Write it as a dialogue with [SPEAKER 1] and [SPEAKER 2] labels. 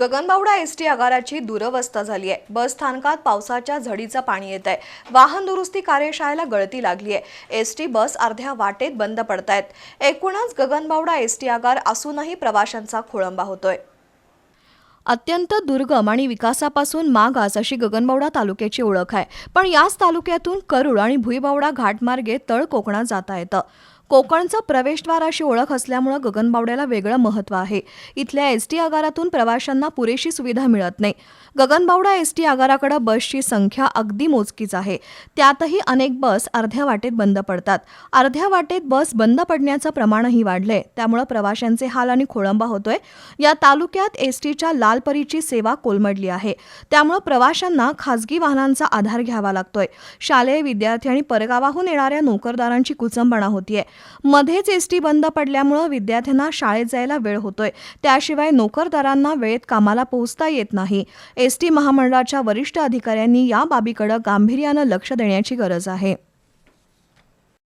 [SPEAKER 1] Gaganbawada S T आगाराची दुरवस्था झाली आहे. बस स्थानकात पावसाच्या झडीचं पाणी येत आहे. वाहन दुरुस्ती कार्यशाळेला गळती लागली आहे. एस टी बस अर्ध्या वाटेत बंद पडतायत एकूणच गगनबावडा एस टी आगार असूनही प्रवाशांचा खोळंबा होतोय. अत्यंत दुर्गम आणि विकासापासून मागास अशी गगनबावडा तालुक्याची ओळख आहे. पण याच तालुक्यातून करूळ आणि भुईबावडा घाटमार्गे तळ कोकणात जाता येतं. कोकणचं प्रवेशद्वार अशी ओळख असल्यामुळं गगनबावड्याला वेगळं महत्त्व आहे. इथल्या एस टी आगारातून प्रवाशांना पुरेशी सुविधा मिळत नाही. गगनबावडा एस टी आगाराकडे बसची संख्या अगदी मोजकीच आहे. त्यातही अनेक बस अर्ध्या वाटेत बंद पडतात. अर्ध्या वाटेत बस बंद पडण्याचं प्रमाणही वाढलंय. त्यामुळं प्रवाशांचे हाल आणि खोळंबा होतोय. या तालुक्यात एस टीच्या लालपरीची सेवा कोलमडली आहे. त्यामुळं प्रवाशांना खासगी वाहनांचा आधार घ्यावा लागतोय. शालेय विद्यार्थी आणि परगावाहून येणाऱ्या नोकरदारांची कुचंबणा होतीये. मध्येच एस टी बंद पडल्यामुळं विद्यार्थ्यांना शाळेत जायला वेळ होतोय. त्याशिवाय नोकरदारांना वेळेत कामाला पोहोचता येत नाही. एस टी महामंडळाच्या वरिष्ठ अधिकाऱ्यांनी या बाबीकडे गांभीर्यानं लक्ष देण्याची गरज आहे.